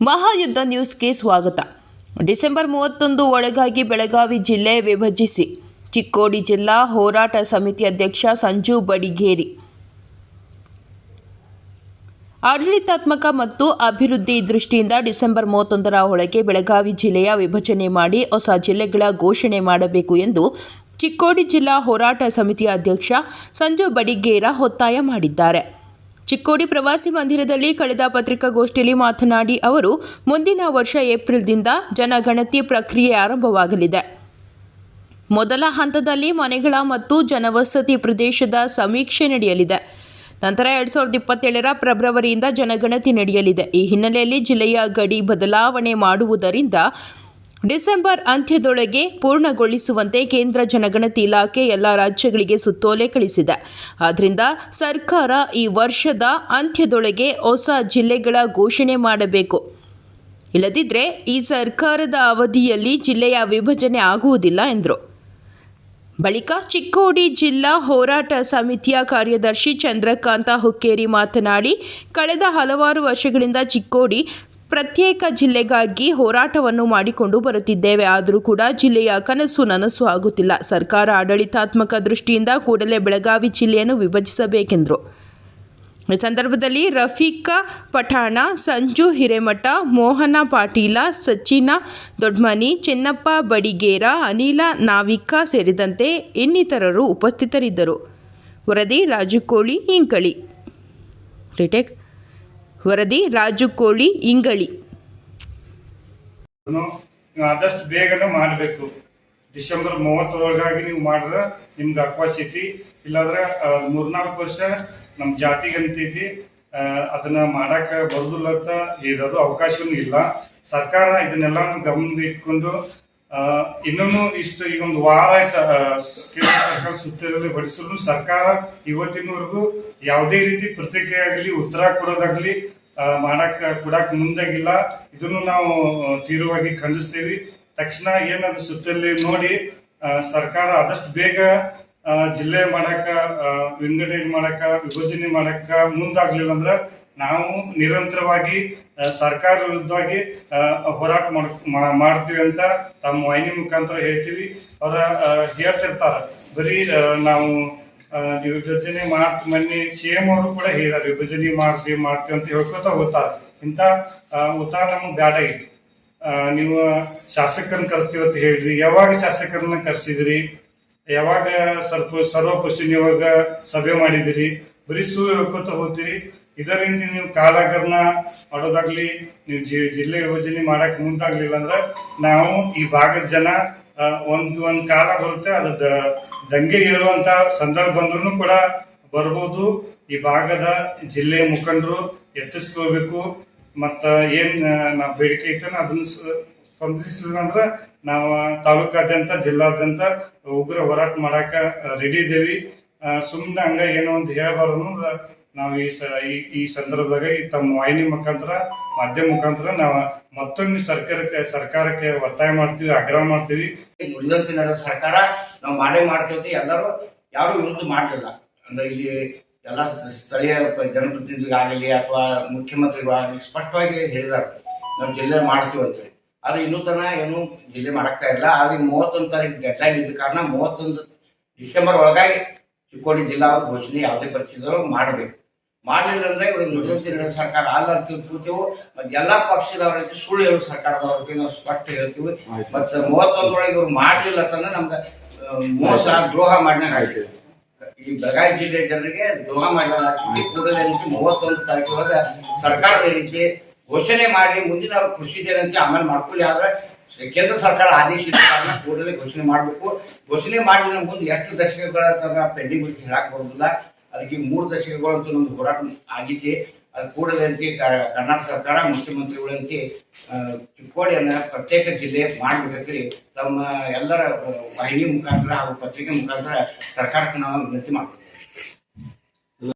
ಮಹಾಯುದ್ಧ ನ್ಯೂಸ್ಗೆ ಸ್ವಾಗತ. ಡಿಸೆಂಬರ್ ಮೂವತ್ತೊಂದು ಒಳಗಾಗಿ ಬೆಳಗಾವಿ ಜಿಲ್ಲೆ ವಿಭಜಿಸಿ. ಚಿಕ್ಕೋಡಿ ಜಿಲ್ಲಾ ಹೋರಾಟ ಸಮಿತಿ ಅಧ್ಯಕ್ಷ ಸಂಜು ಬಡಿಗೇರಿ. ಆಡಳಿತಾತ್ಮಕ ಮತ್ತು ಅಭಿವೃದ್ಧಿ ದೃಷ್ಟಿಯಿಂದ ಡಿಸೆಂಬರ್ ಮೂವತ್ತೊಂದರ ಒಳಗೆ ಬೆಳಗಾವಿ ಜಿಲ್ಲೆಯ ವಿಭಜನೆ ಮಾಡಿ ಹೊಸ ಜಿಲ್ಲೆಗಳ ಘೋಷಣೆ ಮಾಡಬೇಕು ಎಂದು ಚಿಕ್ಕೋಡಿ ಜಿಲ್ಲಾ ಹೋರಾಟ ಸಮಿತಿಯ ಅಧ್ಯಕ್ಷ ಸಂಜು ಬಡಿಗೇರ ಒತ್ತಾಯ ಮಾಡಿದ್ದಾರೆ. ಚಿಕ್ಕೋಡಿ ಪ್ರವಾಸಿ ಮಂದಿರದಲ್ಲಿ ಕಳೆದ ಪತ್ರಿಕಾಗೋಷ್ಠಿಯಲ್ಲಿ ಮಾತನಾಡಿ ಅವರು, ಮುಂದಿನ ವರ್ಷ ಏಪ್ರಿಲ್ದಿಂದ ಜನಗಣತಿ ಪ್ರಕ್ರಿಯೆ ಆರಂಭವಾಗಲಿದೆ. ಮೊದಲ ಹಂತದಲ್ಲಿ ಮನೆಗಳ ಮತ್ತು ಜನವಸತಿ ಪ್ರದೇಶದ ಸಮೀಕ್ಷೆ ನಡೆಯಲಿದೆ. ನಂತರ ಎರಡ್ ಸಾವಿರದ ಇಪ್ಪತ್ತೇಳರ ಫೆಬ್ರವರಿಯಿಂದ ಜನಗಣತಿ ನಡೆಯಲಿದೆ. ಈ ಹಿನ್ನೆಲೆಯಲ್ಲಿ ಜಿಲ್ಲೆಯ ಗಡಿ ಬದಲಾವಣೆ ಮಾಡುವುದರಿಂದ ಡಿಸೆಂಬರ್ ಅಂತ್ಯದೊಳಗೆ ಪೂರ್ಣಗೊಳಿಸುವಂತೆ ಕೇಂದ್ರ ಜನಗಣತಿ ಇಲಾಖೆ ಎಲ್ಲ ರಾಜ್ಯಗಳಿಗೆ ಸುತ್ತೋಲೆ ಕಳಿಸಿದೆ. ಆದ್ದರಿಂದ ಸರ್ಕಾರ ಈ ವರ್ಷದ ಅಂತ್ಯದೊಳಗೆ ಹೊಸ ಜಿಲ್ಲೆಗಳ ಘೋಷಣೆ ಮಾಡಬೇಕು. ಇಲ್ಲದಿದ್ದರೆ ಈ ಸರ್ಕಾರದ ಅವಧಿಯಲ್ಲಿ ಜಿಲ್ಲೆಯ ವಿಭಜನೆ ಆಗುವುದಿಲ್ಲ ಎಂದರು. ಬಳಿಕ ಚಿಕ್ಕೋಡಿ ಜಿಲ್ಲಾ ಹೋರಾಟ ಸಮಿತಿಯ ಕಾರ್ಯದರ್ಶಿ ಚಂದ್ರಕಾಂತ ಹುಕ್ಕೇರಿ ಮಾತನಾಡಿ, ಕಳೆದ ಹಲವಾರು ವರ್ಷಗಳಿಂದ ಚಿಕ್ಕೋಡಿ ಪ್ರತ್ಯೇಕ ಜಿಲ್ಲೆಗಾಗಿ ಹೋರಾಟವನ್ನು ಮಾಡಿಕೊಂಡು ಬರುತ್ತಿದ್ದೇವೆ. ಆದರೂ ಕೂಡ ಜಿಲ್ಲೆಯ ಕನಸು ನನಸು ಆಗುತ್ತಿಲ್ಲ. ಸರ್ಕಾರ ಆಡಳಿತಾತ್ಮಕ ದೃಷ್ಟಿಯಿಂದ ಕೂಡಲೇ ಬೆಳಗಾವಿ ಜಿಲ್ಲೆಯನ್ನು ವಿಭಜಿಸಬೇಕೆಂದರು. ಈ ಸಂದರ್ಭದಲ್ಲಿ ರಫೀಕಾ ಪಠಾಣ, ಸಂಜು ಹಿರೇಮಠ, ಮೋಹನ ಪಾಟೀಲ, ಸಚಿನ ದೊಡ್ಮನಿ, ಚೆನ್ನಪ್ಪ ಬಡಿಗೇರ, ಅನಿಲ ನಾವಿಕ ಸೇರಿದಂತೆ ಇನ್ನಿತರರು ಉಪಸ್ಥಿತರಿದ್ದರು. ವರದಿ ರಾಜುಕೋಳಿ ಇಂಕಳಿ. ರಿಟೇಕ್ ವರದಿ ರಾಜು ಕೋಳಿ ಇಂಗಳಿ. ಆದಷ್ಟು ಬೇಗನೆ ಮಾಡಬೇಕು. ಡಿಸೆಂಬರ್ ಮೂವತ್ತರೊಳಗಾಗಿ ನೀವು ಮಾಡಿದ್ರೆ ನಿಮ್ಗೆ ಅಕ್ವಾಸಿಟಿ ಇಲ್ಲಾಂದ್ರೆ ಆ, ಮೂರ್ನಾಲ್ಕು ವರ್ಷ ನಮ್ಮ ಜಾತಿಗೆ ಅಂತೈತಿ ಆ, ಅದನ್ನ ಮಾಡಾಕ ಬರುದಿಲ್ಲ ಅಂತ ಹೇಳೋದು ಅವಕಾಶವೂ ಇಲ್ಲ. ಸರ್ಕಾರ ಇದನ್ನೆಲ್ಲ ಗಮನ ಇಟ್ಕೊಂಡು ಇನ್ನೂ ಇಷ್ಟು ಈಗ ಒಂದು ವಾರ ಕೇಂದ್ರ ಸರ್ಕಾರ ಸುತ್ತಲೂ ಹೊಡಿಸಲು ಸರ್ಕಾರ ಇವತ್ತಿನವರೆಗೂ ಯಾವುದೇ ರೀತಿ ಪ್ರತಿಕ್ರಿಯೆ ಆಗಲಿ ಉತ್ತರ ಕೊಡೋದಾಗ್ಲಿ ಮಾಡಕ್ ಕೊಡಕ್ ಮುಂದಾಗಿಲ್ಲ. ಇದನ್ನು ನಾವು ತೀವ್ರವಾಗಿ ಖಂಡಿಸ್ತೀವಿ. ತಕ್ಷಣ ಏನದು ಸುತ್ತಲ್ಲಿ ನೋಡಿ ಸರ್ಕಾರ ಆದಷ್ಟು ಬೇಗ ಜಿಲ್ಲೆ ಮಾಡಕ ಆ, ವಿಂಗಡಣೆ ಮಾಡಕ ವಿಭಜನೆ ಮಾಡಕ ಮುಂದಾಗ್ಲಿಲ್ಲ ಅಂದ್ರ ನಾವು ನಿರಂತರವಾಗಿ ಸರ್ಕಾರ ವಿರುದ್ಧವಾಗಿ ಹೋರಾಟ ಮಾಡ್- ಮಾಡ್ತೀವಿ ಅಂತ ತಮ್ಮ ವಾಹಿನಿ ಮುಖಾಂತರ ಹೇಳ್ತೀವಿ. ಅವರ ಹೇಳ್ತಿರ್ತಾರ. ಬರೀ ನಾವು ವಿಭಜನೆ ಮಾಡ್ ಮೊನ್ನೆ ಸಿಎಂ ಅವರು ಕೂಡ ಹೇಳಾರ ವಿಭಜನೆ ಮಾಡ್ತೀವಿ ಮಾಡ್ತೀವಿ ಅಂತ ಹೇಳ್ಕೊತ ಹೋಗ್ತಾರ. ಇಂಥ ಉತ್ತರ ನಮಗೆ ಬ್ಯಾಡ ಐತಿ ನೀವು ಶಾಸಕರನ್ನ ಕರೆಸ್ತೀವಿ ಅಂತ ಹೇಳ್ರಿ ಯಾವಾಗ ಶಾಸಕರನ್ನ ಕರೆಸಿದ್ರಿ? ಯಾವಾಗ ಸರ್ಪ, ಸರ್ವಪಕ್ಷ ಸಭೆ ಮಾಡಿದಿರಿ ಬರೀ ಸು ಹೇಳ್ಕೊತ ಹೋಗ್ತೀರಿ. ಇದರಿಂದ ನೀವು ಕಾಲಾಗರ್ನ ಮಾಡೋದಾಗ್ಲಿ, ನೀವು ಜಿ- ಜಿಲ್ಲೆ ಯೋಜನೆ ಮಾಡಕ್ ಮುಂದಾಗ್ಲಿಲ್ಲ ಅಂದ್ರೆ ನಾವು ಈ ಭಾಗದ ಜನ ಒಂದು ಒಂದು ಕಾಲ ಬರುತ್ತೆ, ಅದು ದಂಗೆ ಏರುವಂತ ಸಂದರ್ಭ ಬಂದ್ರು ಕೂಡ ಬರ್ಬೋದು. ಈ ಭಾಗದ ಜಿಲ್ಲೆಯ ಮುಖಂಡರು ಎತ್ತಿಸ್ಕೋಬೇಕು ಮತ್ತ ಏನ್ ನಾವು ಬೇಡಿಕೆ ಇಟ್ಟನ ಅದನ್ನ ಸ್ಪಂದಿಸಿಲ್ಲ ಅಂದ್ರ ನಾವು ತಾಲೂಕಾದ್ಯಂತ, ಜಿಲ್ಲಾದ್ಯಂತ ಉಗ್ರ ಹೋರಾಟ ಮಾಡಾಕ ರೆಡಿ ಇದೇವಿ ಸುಮ್ಮನೆ ಹಂಗ ಏನೋ ಒಂದು ಹೇಳಬಾರ್ದು ನಾವು ಈ ಈ- ಸಂದರ್ಭದಾಗ ಈ ತಮ್ಮ ವಾಹಿನಿ ಮುಖಾಂತರ, ಮಾಧ್ಯಮ ಮುಖಾಂತರ ನಾವು ಮತ್ತೊಮ್ಮೆ ಸರ್ಕಾರಕ್ಕೆ ಸರ್ಕಾರಕ್ಕೆ ಒತ್ತಾಯ ಮಾಡ್ತೀವಿ, ಆಗ್ರಹ ಮಾಡ್ತೀವಿ. ನುಡಿದಂತೆ ನಡೆದ ಸರ್ಕಾರ ನಾವು ಮಾಡೇ ಮಾಡ್ತೀವಿ ಎಲ್ಲರೂ ಯಾರು ವಿರುದ್ಧ ಮಾಡಲಿಲ್ಲ. ಅಂದ್ರೆ ಇಲ್ಲಿ ಎಲ್ಲ ಸ್ಥಳೀಯ ಜನಪ್ರತಿನಿಧಿಗಳಾಗಲಿ ಅಥವಾ ಮುಖ್ಯಮಂತ್ರಿಗಳಾಗಲಿ ಸ್ಪಷ್ಟವಾಗಿ ಹೇಳಿದಾರೆ ನಾವು ಜಿಲ್ಲೆ ಮಾಡ್ತೀವಿ ಅಂತೇಳಿ ಆದ್ರೆ ಇನ್ನೂ ತನ ಏನು ಜಿಲ್ಲೆ ಮಾಡಕ್ತಾ ಇಲ್ಲ. ಆದ್ರೆ ಮೂವತ್ತೊಂದು ತಾರೀಕು ಡೆಡ್ಲೈನ್ ಇದ್ದ ಕಾರಣ ಮೂವತ್ತೊಂದು ಡಿಸೆಂಬರ್ ಒಳಗಾಗಿ ಚಿಕ್ಕೋಡಿ ಜಿಲ್ಲಾ ಘೋಷಣೆ ಯಾವುದೇ ಪರಿಸ್ಥಿತಿ ಮಾಡಬೇಕು. ಮಾಡಲಿಲ್ಲ ಅಂದ್ರೆ ಇವರು ನುಡಿದಂತೆ ನಡೆದ ಸರ್ಕಾರ ಅಲ್ಲ ಅಂತ ತಿಳ್ಕೊತೀವಿ ಮತ್ತೆ ಎಲ್ಲಾ ಪಕ್ಷದವರಿಗೆ ಸುಳ್ಳು ಹೇಳೋ ಸರ್ಕಾರದವ್ರ ಬಗ್ಗೆ ನಾವು ಸ್ಪಷ್ಟ ಹೇಳ್ತೀವಿ. ಮತ್ತೆ ಮೂವತ್ತೊಂದರೊಳಗೆ ಇವ್ರು ಮಾಡಲಿಲ್ಲ ಅಂತಂದ್ರೆ ನಮ್ಗೆ ಮೋಸ ದ್ರೋಹ ಮಾಡಿದಾಗ ಆಯ್ತು. ಈ ಬೆಳಗಾವಿ ಜಿಲ್ಲೆ ಜನರಿಗೆ ದ್ರೋಹ ಮಾಡಿದಾಗ ಕೂಡಲೇ ರೀತಿ ಮೂವತ್ತೊಂದು ತಾರೀಕು ಸರ್ಕಾರದ ರೀತಿ ಘೋಷಣೆ ಮಾಡಿ ಮುಂದಿನ ಪ್ರೊಸೀಜರ್ ಅಂತ ಆಮೇಲೆ ಮಾಡ್ಕೊಳ್ಳಿ ಆದ್ರೆ ಕೇಂದ್ರ ಸರ್ಕಾರ ಆದೇಶ ಕೂಡಲೇ ಘೋಷಣೆ ಮಾಡಬೇಕು. ಘೋಷಣೆ ಮಾಡಿದ ಮುಂದೆ ಎಷ್ಟು ದಶಕಗಳ ಪೆಂಡಿಂಗ್ ಹೇಳಕ್ ಬರೋದಿಲ್ಲ. ಅದಕ್ಕೆ ಮೂರು ದಶಕಗಳಂತೂ ನಮ್ಮ ಹೋರಾಟ ಆಗಿದೆ ಅದು ಕೂಡಲೇ ಅಂತ ಕ- ಕರ್ನಾಟಕ ಸರ್ಕಾರ, ಮುಖ್ಯಮಂತ್ರಿಗಳಂತೆ ಚಿಕ್ಕೋಡಿಯನ್ನು ಪ್ರತ್ಯೇಕ ಜಿಲ್ಲೆ ಮಾಡಬೇಕಂತೇಳಿ ತಮ್ಮ ಎಲ್ಲರ ವಾಹಿನಿ ಮುಖಾಂತರ ಹಾಗೂ ಪತ್ರಿಕೆ ಮುಖಾಂತರ ಸರ್ಕಾರಕ್ಕೆ ನಾವು ವಿನಂತಿ ಮಾಡ್ತೀವಿ.